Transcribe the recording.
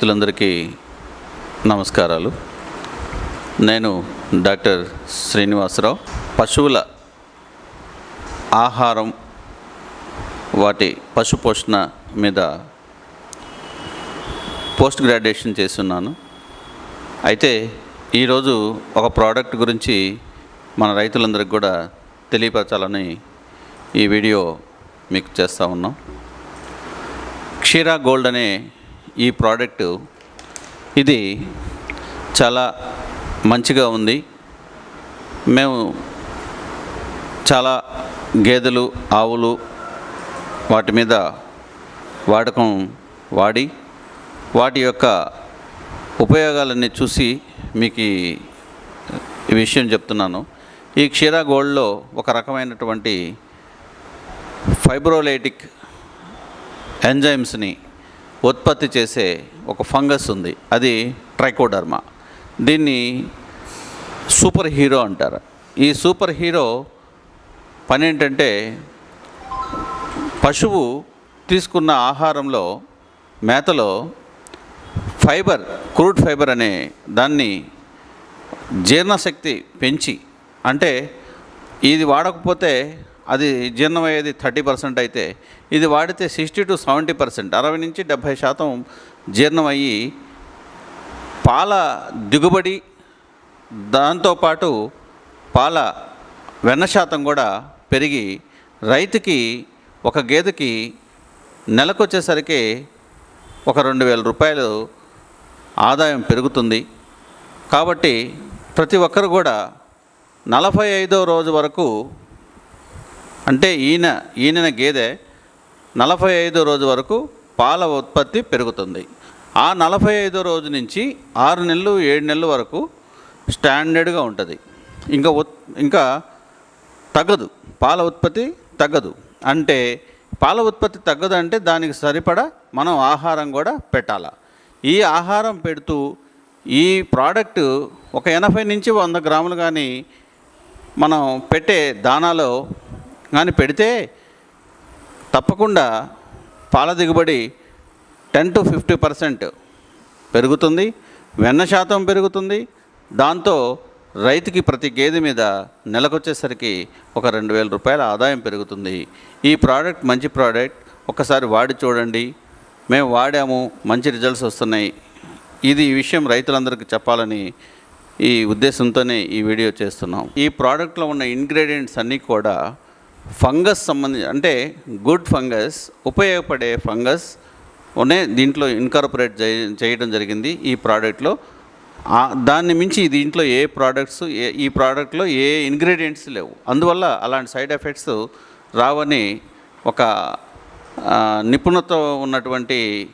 రైతులందరికీ నమస్కారాలు. నేను డాక్టర్ శ్రీనివాసరావు. పశువుల ఆహారం వాటి పశు పోషణ మీద పోస్ట్ గ్రాడ్యుయేషన్ చేస్తున్నాను. అయితే ఈరోజు ఒక ప్రోడక్ట్ గురించి మన రైతులందరికీ కూడా తెలియపరచాలని ఈ వీడియో మీకు చేస్తూ ఉన్నాం. క్షీరా గోల్డ్ అనే ఈ ప్రోడక్టు. ఇది చాలా మంచిగా ఉంది. మేము చాలా గేదెలు ఆవులు వాటి మీద వాడకం వాడి వాటి యొక్క ఉపయోగాలన్నీ చూసి మీకు ఈ- ఈ విషయం చెప్తున్నాను. ఈ క్షీరా గోల్డ్లో ఒక రకమైనటువంటి ఫైబ్రోలైటిక్ ఎంజైమ్స్ని ఉత్పత్తి చేసే ఒక ఫంగస్ ఉంది. అది ట్రైకోడర్మా. దీన్ని సూపర్ హీరో అంటారు. ఈ సూపర్ హీరో పని ఏంటంటే పశువు తీసుకున్న ఆహారంలో మేతలో ఫైబర్ క్రూడ్ ఫైబర్ అనే దాన్ని జీర్ణశక్తి పెంచి అంటే ఇది వాడకపోతే అది జీర్ణమయ్యేది థర్టీ పర్సెంట్ అయితే ఇది వాడితే సిక్స్టీ టు సెవెంటీ పర్సెంట్. అరవై నుంచి డెబ్భై శాతం జీర్ణమయ్యి పాల దిగుబడి దాంతోపాటు పాల వెన్న శాతం కూడా పెరిగి రైతుకి ఒక గేదెకి నెలకొచ్చేసరికి ఒక రెండు వేల రూపాయలు ఆదాయం పెరుగుతుంది. కాబట్టి ప్రతి ఒక్కరు కూడా నలభై ఐదో రోజు వరకు అంటే ఈయన ఈయన గేదె నలభై ఐదో రోజు వరకు పాల ఉత్పత్తి పెరుగుతుంది. ఆ నలభై ఐదో రోజు నుంచి ఆరు నెలలు ఏడు నెలల వరకు స్టాండర్డ్గా ఉంటుంది. ఇంకా ఉత్ ఇంకా తగ్గదు. పాల ఉత్పత్తి తగ్గదు. అంటే పాల ఉత్పత్తి తగ్గదు అంటే దానికి సరిపడా మనం ఆహారం కూడా పెట్టాలా. ఈ ఆహారం పెడుతూ ఈ ప్రోడక్ట్ ఒక ఎనభై నుంచి వంద గ్రాములు కానీ మనం పెట్టే దానాలో కానీ పెడితే తప్పకుండా పాల దిగుబడి టెన్ టు ఫిఫ్టీ పర్సెంట్ పెరుగుతుంది వెన్న శాతం పెరుగుతుంది. దాంతో రైతుకి ప్రతి గేదె మీద నెలకొచ్చేసరికి ఒక రెండు వేల రూపాయల ఆదాయం పెరుగుతుంది. ఈ ప్రోడక్ట్ మంచి ప్రోడక్ట్. ఒకసారి వాడి చూడండి. మేము వాడాము మంచి రిజల్ట్స్ వస్తున్నాయి. ఇది ఈ విషయం రైతులందరికీ చెప్పాలని ఈ ఉద్దేశంతోనే ఈ వీడియో చేస్తున్నాం. ఈ ప్రోడక్ట్లో ఉన్న ఇంగ్రీడియంట్స్ అన్నీ కూడా ఫంగస్ సంబంధించి అంటే గుడ్ ఫంగస్ ఉపయోగపడే ఫంగస్ ఉనే దీంట్లో ఇన్కార్పొరేట్ చేయ- చేయడం జరిగింది ఈ ప్రోడక్ట్లో దాన్ని మించి దీంట్లో ఏ ప్రోడక్ట్స్ ఏ ఈ ప్రోడక్ట్లో ఏ ఇంగ్రీడియంట్స్ లేవు. అందువల్ల అలాంటి సైడ్ ఎఫెక్ట్స్ రావని ఒక నిపుణత ఉన్నటువంటి